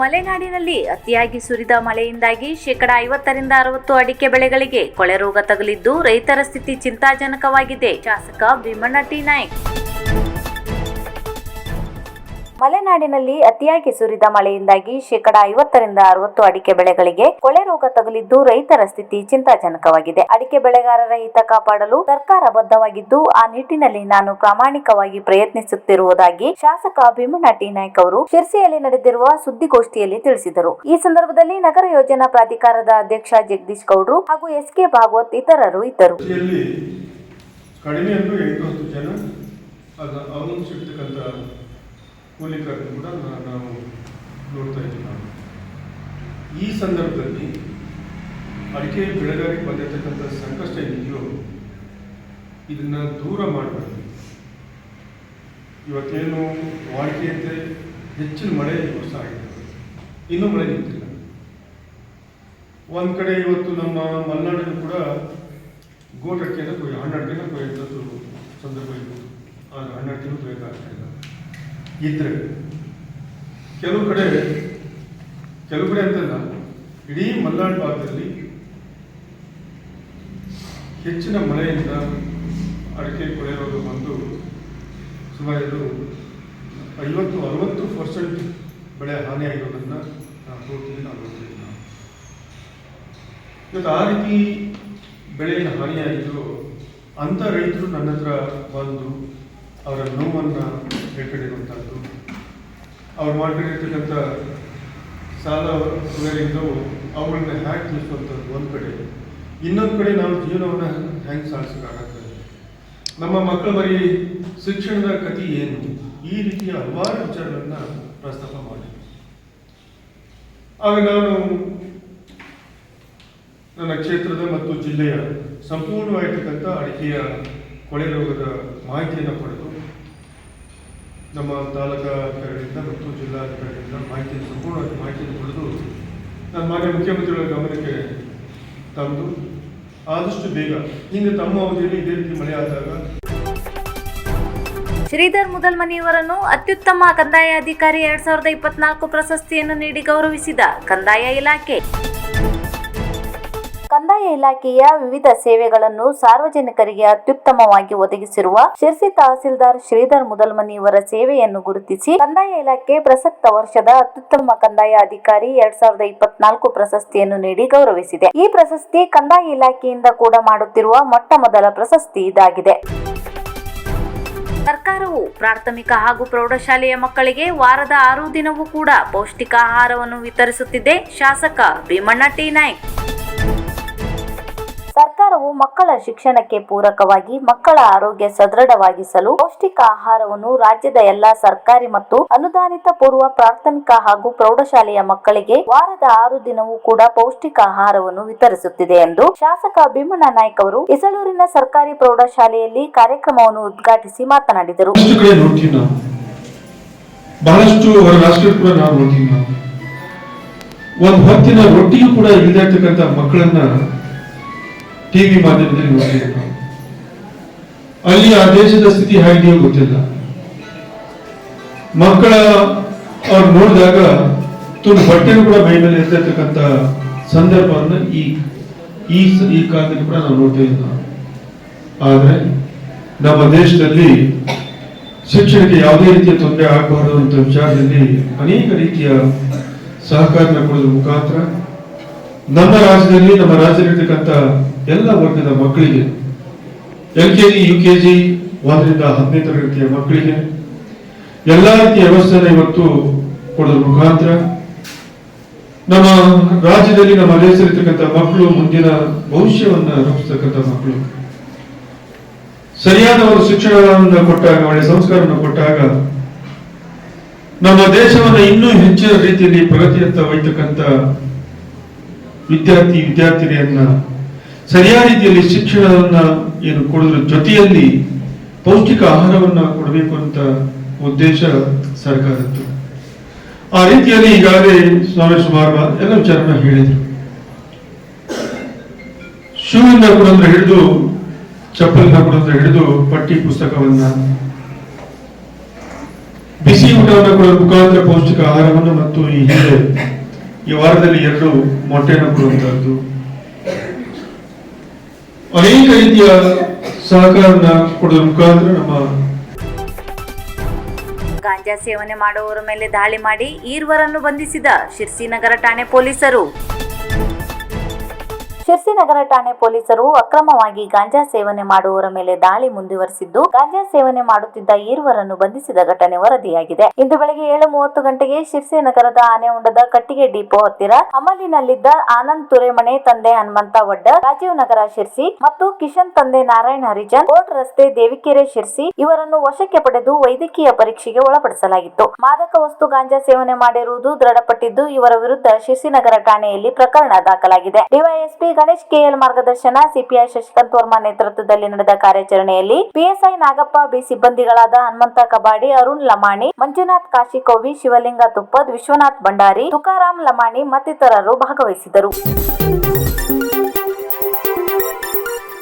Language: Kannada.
ಮಲೆನಾಡಿನಲ್ಲಿ ಅತಿಯಾಗಿ ಸುರಿದ ಮಳೆಯಿಂದಾಗಿ ಶೇಕಡ ಐವತ್ತರಿಂದ ಅರವತ್ತು ಅಡಿಕೆ ಬೆಳೆಗಳಿಗೆ ಕೊಳೆ ರೋಗ ತಗುಲಿದ್ದು ರೈತರ ಸ್ಥಿತಿ ಚಿಂತಾಜನಕವಾಗಿದೆ. ಶಾಸಕ ಭೀಮಣ್ಣ ಟಿ. ನಾಯ್ಕ್. ಮಲೆನಾಡಿನಲ್ಲಿ ಅತಿಯಾಗಿ ಸುರಿದ ಮಳೆಯಿಂದಾಗಿ ಶೇಕಡ ಐವತ್ತರಿಂದ ಅರವತ್ತು ಅಡಿಕೆ ಬೆಳೆಗಳಿಗೆ ಕೊಳೆ ರೋಗ ತಗುಲಿದ್ದು ರೈತರ ಸ್ಥಿತಿ ಚಿಂತಾಜನಕವಾಗಿದೆ. ಅಡಿಕೆ ಬೆಳೆಗಾರರ ಹಿತ ಕಾಪಾಡಲು ಸರ್ಕಾರ ಬದ್ಧವಾಗಿದ್ದು, ಆ ನಿಟ್ಟಿನಲ್ಲಿ ನಾನು ಪ್ರಾಮಾಣಿಕವಾಗಿ ಪ್ರಯತ್ನಿಸುತ್ತಿರುವುದಾಗಿ ಶಾಸಕ ಭೀಮಣ್ಣ ಟಿ. ನಾಯ್ಕ ಅವರು ಶಿರ್ಸಿಯಲ್ಲಿ ನಡೆದಿರುವ ಸುದ್ದಿಗೋಷ್ಠಿಯಲ್ಲಿ ತಿಳಿಸಿದರು. ಈ ಸಂದರ್ಭದಲ್ಲಿ ನಗರ ಯೋಜನಾ ಪ್ರಾಧಿಕಾರದ ಅಧ್ಯಕ್ಷ ಜಗದೀಶ್ ಗೌಡ್ರು ಹಾಗೂ ಎಸ್ ಕೆ ಭಾಗವತ್ ಇತರರು ಇದ್ದರು. ಕಡಿಮೆ ಕೂಲಿಕಾರರು ಕೂಡ ನಾವು ನೋಡ್ತಾ ಇದ್ದೀವಿ ನಾವು. ಈ ಸಂದರ್ಭದಲ್ಲಿ ಅಡಿಕೆ ಬೆಳೆಗಾರರಿಗೆ ಬಂದಿರತಕ್ಕಂಥ ಸಂಕಷ್ಟ ಇದೆಯೋ ಇದನ್ನ ದೂರ ಮಾಡಬಾರ್ದು ಇವತ್ತೇನು ವಾಡಿಕೆಯಂತೆ ಹೆಚ್ಚಿನ ಮಳೆ ವರ್ಷ ಆಗಿದೆ. ಇನ್ನೂ ಮಳೆ ನಿಂತಿಲ್ಲ. ಒಂದು ಕಡೆ ಇವತ್ತು ನಮ್ಮ ಮಲೆನಾಡಿನೂ ಕೂಡ ಗೋಟ್ ಕೊಯ್ಯ ಕೊಯ್ ಹಣ್ಣು ಕೊಯ್ಯುವಂಥದ್ದು ಸಂದರ್ಭ ಇತ್ತು. ಆದರೆ ಹಣ್ಣು ಕೊಯ್ಯೋಕ್ಕಾಗ್ತಾ ಇಲ್ಲ ಇದ್ರೆ. ಕೆಲವು ಕಡೆ ಕೆಲವು ಕಡೆ ಅಂತಲ್ಲ, ಇಡೀ ಮಲೆನಾಡು ಭಾಗದಲ್ಲಿ ಹೆಚ್ಚಿನ ಮಳೆಯಿಂದ ಅಡಿಕೆ ಕೊಳೆ ರೋಗ ಬಂದು ಸುಮಾರು ಐವತ್ತು, ಅರವತ್ತು ಪರ್ಸೆಂಟ್ ಬೆಳೆ ಹಾನಿಯಾಗಿರೋದನ್ನು ನಾವು ನೋಡ್ತೀವಿ ನಾವು ನೋಡ್ತೀವಿ. ನಾವು ಇವತ್ತು ಆ ರೀತಿ ಬೆಳೆಯ ಹಾನಿಯಾಗಿದ್ರು ಅಂಥ ರೈತರು ನನ್ನ ಹತ್ರ ಬಂದು ಅವರ ನೋವನ್ನು ಹೇಳ್ಕೊಂಡಿರುವಂಥದ್ದು ಅವ್ರು ಮಾಡ್ಕೊಂಡಿರ್ತಕ್ಕಂಥ ಸಾಲ ಇದ್ದವು ಅವುಗಳನ್ನ ಹ್ಯಾಕ್ ತಿಳಿಸುವಂಥದ್ದು ಒಂದು ಕಡೆ. ಇನ್ನೊಂದು ಕಡೆ ನಾವು ಜೀವನವನ್ನು ಹ್ಯಾಂಗೆ ಸಾಧಿಸೋಕ್ಕಾಗತ್ತದೆ ನಮ್ಮ ಮಕ್ಕಳು ಬರೀ ಶಿಕ್ಷಣದ ಕತಿ ಏನು? ಈ ರೀತಿಯ ಹಲವಾರು ವಿಚಾರಗಳನ್ನ ಪ್ರಸ್ತಾಪ ಮಾಡಿ. ಆಗ ನಾನು ನನ್ನ ಕ್ಷೇತ್ರದ ಮತ್ತು ಜಿಲ್ಲೆಯ ಸಂಪೂರ್ಣವಾಗಿರ್ತಕ್ಕಂಥ ಅಡಿಕೆಯ ಕೊಳೆ ರೋಗದ ಮಾಹಿತಿಯನ್ನು ಪಡೆದು ನಮ್ಮ ತಾಲೂಕಾಧಿಕಾರಿಗಳಿಂದ ಮತ್ತು ಜಿಲ್ಲಾಧಿಕಾರಿಗಳಿಂದ ಮಾಹಿತಿ ಸಂಪೂರ್ಣವಾಗಿ ಮಾಹಿತಿಯನ್ನು ಪಡೆದು ನಾನು ಮಾನ್ಯ ಮುಖ್ಯಮಂತ್ರಿಗಳ ಗಮನಕ್ಕೆ ತಂದು ಆದಷ್ಟು ಬೇಗ ಹಿಂದೆ ತಮ್ಮ ಅವಧಿಯಲ್ಲಿ ಇದೇ ರೀತಿ ಮಳೆ ಆದಾಗ ಶ್ರೀಧರ್ ಮುದಲ್ಮನಿಯವರನ್ನು ಅತ್ಯುತ್ತಮ ಕಂದಾಯ ಅಧಿಕಾರಿ ಎರಡ್ ಸಾವಿರದ ಇಪ್ಪತ್ನಾಲ್ಕು ಪ್ರಶಸ್ತಿಯನ್ನು ನೀಡಿ ಗೌರವಿಸಿದ ಕಂದಾಯ ಇಲಾಖೆ. ಕಂದಾಯ ಇಲಾಖೆಯ ವಿವಿಧ ಸೇವೆಗಳನ್ನು ಸಾರ್ವಜನಿಕರಿಗೆ ಅತ್ಯುತ್ತಮವಾಗಿ ಒದಗಿಸಿರುವ ಶಿರ್ಸಿ ತಹಸೀಲ್ದಾರ್ ಶ್ರೀಧರ್ ಮುದಲ್ಮನಿಯವರ ಸೇವೆಯನ್ನು ಗುರುತಿಸಿ ಕಂದಾಯ ಇಲಾಖೆ ಪ್ರಸಕ್ತ ವರ್ಷದ ಅತ್ಯುತ್ತಮ ಕಂದಾಯ ಅಧಿಕಾರಿ ಎರಡ್ ಸಾವಿರದ ಇಪ್ಪತ್ನಾಲ್ಕು ಪ್ರಶಸ್ತಿಯನ್ನು ನೀಡಿ ಗೌರವಿಸಿದೆ. ಈ ಪ್ರಶಸ್ತಿ ಕಂದಾಯ ಇಲಾಖೆಯಿಂದ ಕೂಡ ಮಾಡುತ್ತಿರುವ ಮೊಟ್ಟ ಮೊದಲ ಪ್ರಶಸ್ತಿ ಇದಾಗಿದೆ. ಸರ್ಕಾರವು ಪ್ರಾಥಮಿಕ ಹಾಗೂ ಪ್ರೌಢಶಾಲೆಯ ಮಕ್ಕಳಿಗೆ ವಾರದ ಆರು ದಿನವೂ ಕೂಡ ಪೌಷ್ಟಿಕ ಆಹಾರವನ್ನು ವಿತರಿಸುತ್ತಿದೆ. ಶಾಸಕ ಭೀಮಣ್ಣ ಟಿ. ನಾಯ್ಕ್. ಸರ್ಕಾರವು ಮಕ್ಕಳ ಶಿಕ್ಷಣಕ್ಕೆ ಪೂರಕವಾಗಿ ಮಕ್ಕಳ ಆರೋಗ್ಯ ಸದೃಢವಾಗಿಸಲು ಪೌಷ್ಟಿಕ ಆಹಾರವನ್ನು ರಾಜ್ಯದ ಎಲ್ಲಾ ಸರ್ಕಾರಿ ಮತ್ತು ಅನುದಾನಿತ ಪೂರ್ವ ಪ್ರಾಥಮಿಕ ಹಾಗೂ ಪ್ರೌಢಶಾಲೆಯ ಮಕ್ಕಳಿಗೆ ವಾರದ ಆರು ದಿನವೂ ಕೂಡ ಪೌಷ್ಟಿಕ ಆಹಾರವನ್ನು ವಿತರಿಸುತ್ತಿದೆ ಎಂದು ಶಾಸಕ ಭೀಮಣ್ಣ ನಾಯ್ಕ ಅವರು ಇಸಲೂರಿನ ಸರ್ಕಾರಿ ಪ್ರೌಢಶಾಲೆಯಲ್ಲಿ ಕಾರ್ಯಕ್ರಮವನ್ನು ಉದ್ಘಾಟಿಸಿ ಮಾತನಾಡಿದರು. ಬಹಳಷ್ಟು ಕಡೆ ನಾವು ಒಂದು ಹೊತ್ತಿನ ರೊಟ್ಟಿಯೂ ಕೂಡ ಇಲ್ಲದೆ ಇರ್ತಕ್ಕಂಥ ಮಕ್ಕಳನ್ನ ಟಿವಿ ಮಾಧ್ಯಮದಲ್ಲಿ ನೋಡ್ತೀವಿ ಅಲ್ಲಿ ಆ ದೇಶದ ಸ್ಥಿತಿ ಹೇಗಿದೆಯೋ ಗೊತ್ತಿಲ್ಲ. ಮಕ್ಕಳ ಅವ್ರು ನೋಡಿದಾಗ ತುಂಬ ಬಟ್ಟೆನೂ ಕೂಡ ಮೈ ಮೇಲೆ ಇರ್ತಕ್ಕಂಥ ಸಂದರ್ಭವನ್ನ ಈ ಈ ಈ ಕಾಲದಲ್ಲಿ ಕೂಡ ನಾವು ನೋಡ್ತೇವೆ ಆದ್ರೆ ನಮ್ಮ ದೇಶದಲ್ಲಿ ಶಿಕ್ಷಣಕ್ಕೆ ಯಾವುದೇ ರೀತಿಯ ತೊಂದರೆ ಆಗಬಾರದು ಅಂತ ವಿಚಾರದಲ್ಲಿ ಅನೇಕ ರೀತಿಯ ಸಹಕಾರ ಕೊಡೋದ್ರ ಮುಖಾಂತರ ನಮ್ಮ ರಾಜ್ಯದಲ್ಲಿ, ನಮ್ಮ ರಾಜ್ಯದಲ್ಲಿರ್ತಕ್ಕಂಥ ಎಲ್ಲ ವರ್ಗದ ಮಕ್ಕಳಿಗೆ, L K G, U K G, ಒಂದರಿಂದ ಹತ್ತನೇ ತರಗತಿಯ ಮಕ್ಕಳಿಗೆ, ಎಲ್ಲ ರೀತಿಯ ವ್ಯವಸ್ಥೆನ ಇವತ್ತು ಕೊಡೋದ್ರ ಮುಖಾಂತರ ನಮ್ಮ ರಾಜ್ಯದಲ್ಲಿ ನಮ್ಮ ದೇಶದಲ್ಲಿರ್ತಕ್ಕಂಥ ಮಕ್ಕಳು ಮುಂದಿನ ಭವಿಷ್ಯವನ್ನ ರೂಪಿಸತಕ್ಕಂಥ ಮಕ್ಕಳು. ಸರಿಯಾದ ಒಂದು ಶಿಕ್ಷಣವನ್ನು ಕೊಟ್ಟಾಗ, ಒಳ್ಳೆ ಸಂಸ್ಕಾರವನ್ನು ಕೊಟ್ಟಾಗ ನಮ್ಮ ದೇಶವನ್ನು ಇನ್ನೂ ಹೆಚ್ಚಿನ ರೀತಿಯಲ್ಲಿ ಪ್ರಗತಿಯತ್ತ ಒಯ್ತಕ್ಕಂಥ ವಿದ್ಯಾರ್ಥಿ, ವಿದ್ಯಾರ್ಥಿನಿಯನ್ನ ಸರಿಯಾದ ರೀತಿಯಲ್ಲಿ ಶಿಕ್ಷಣವನ್ನ ಏನು ಕೊಡೋದ್ರ ಜೊತೆಯಲ್ಲಿ ಪೌಷ್ಟಿಕ ಆಹಾರವನ್ನ ಕೊಡಬೇಕು ಅಂತ ಉದ್ದೇಶ ಸರ್ಕಾರದ್ದು. ಆ ರೀತಿಯಲ್ಲಿ ಈಗಾಗಲೇ ಸ್ವಾಮಿ ಸುಮಾರು ಎಲ್ಲ ವಿಚಾರನ ಹೇಳಿದ್ರು. ಶೂವಿಂದ ಕೊಡೋದ್ರ ಹಿಡಿದು ಚಪ್ಪಲಿನ ಕೊಡೋದ್ರ ಹಿಡಿದು ಪಟ್ಟಿ ಪುಸ್ತಕವನ್ನ, ಬಿಸಿ ಊಟವನ್ನು ಕೊಡೋ ಮುಖಾಂತರ ಪೌಷ್ಟಿಕ ಆಹಾರವನ್ನು ಮತ್ತು ಈ ಹಿಂದೆ ಈ ವಾರದಲ್ಲಿ ಎರಡು ಮೊಟ್ಟೆಯನ್ನು ಕೊಡುವಂತಹದ್ದು. ಅನೇಕ ರೀತಿಯ ಸಹಕಾರನ ಕೊಡುವ ಮುಖಾಂತರ ನಮ್ಮ ಗಾಂಜಾ ಸೇವನೆ ಮಾಡುವವರ ಮೇಲೆ ದಾಳಿ ಮಾಡಿ ಈರ್ವರನ್ನು ಬಂಧಿಸಿದ ಶಿರ್ಸಿನಗರ ಠಾಣೆ ಪೊಲೀಸರು. ಶಿರ್ಸಿ ನಗರ ಠಾಣೆ ಪೊಲೀಸರು ಅಕ್ರಮವಾಗಿ ಗಾಂಜಾ ಸೇವನೆ ಮಾಡುವವರ ಮೇಲೆ ದಾಳಿ ಮುಂದುವರೆಸಿದ್ದು, ಗಾಂಜಾ ಸೇವನೆ ಮಾಡುತ್ತಿದ್ದ ಈರುವರನ್ನು ಬಂಧಿಸಿದ ಘಟನೆ ವರದಿಯಾಗಿದೆ. ಇಂದು ಬೆಳಗ್ಗೆ ಏಳು ಮೂವತ್ತು ಗಂಟೆಗೆ ಶಿರ್ಸಿ ನಗರದ ಆನೆಹೊಂಡದ ಕಟ್ಟಿಗೆ ಡಿಪೋ ಹತ್ತಿರ ಅಮಲಿನಲ್ಲಿದ್ದ ಆನಂದ್ ತುರೆಮನೆ ತಂದೆ ಹನುಮಂತ ವಡ್ಡ, ರಾಜೀವ್ ನಗರ ಶಿರ್ಸಿ ಮತ್ತು ಕಿಶನ್ ತಂದೆ ನಾರಾಯಣ ಹರಿಜನ್, ಕೋರ್ಟ್ ರಸ್ತೆ ದೇವಿಕೆರೆ ಶಿರ್ಸಿ ಇವರನ್ನು ವಶಕ್ಕೆ ಪಡೆದು ವೈದ್ಯಕೀಯ ಪರೀಕ್ಷೆಗೆ ಒಳಪಡಿಸಲಾಗಿತ್ತು. ಮಾದಕ ವಸ್ತು ಗಾಂಜಾ ಸೇವನೆ ಮಾಡಿರುವುದು ದೃಢಪಟ್ಟಿದ್ದು, ಇವರ ವಿರುದ್ಧ ಶಿರ್ಸಿ ನಗರ ಠಾಣೆಯಲ್ಲಿ ಪ್ರಕರಣ ದಾಖಲಾಗಿದೆ. ಡಿವೈಎಸ್ಪಿ ಗಣೇಶ್ ಕೆಎಲ್ ಮಾರ್ಗದರ್ಶನ, ಸಿಪಿಐ ಶಶಿಕಾಂತ್ ವರ್ಮಾ ನೇತೃತ್ವದಲ್ಲಿ ನಡೆದ ಕಾರ್ಯಾಚರಣೆಯಲ್ಲಿ ಪಿಎಸ್ಐ ನಾಗಪ್ಪ, ಬಿ ಸಿಬ್ಬಂದಿಗಳಾದ ಹನುಮಂತ ಕಬಾಡಿ, ಅರುಣ್ ಲಮಾಣಿ, ಮಂಜುನಾಥ್ ಕಾಶಿಕೋವಿ, ಶಿವಲಿಂಗ ತುಪ್ಪದ್, ವಿಶ್ವನಾಥ್ ಭಂಡಾರಿ, ತುಕಾರಾಮ್ ಲಮಾಣಿ ಮತ್ತಿತರರು ಭಾಗವಹಿಸಿದರು.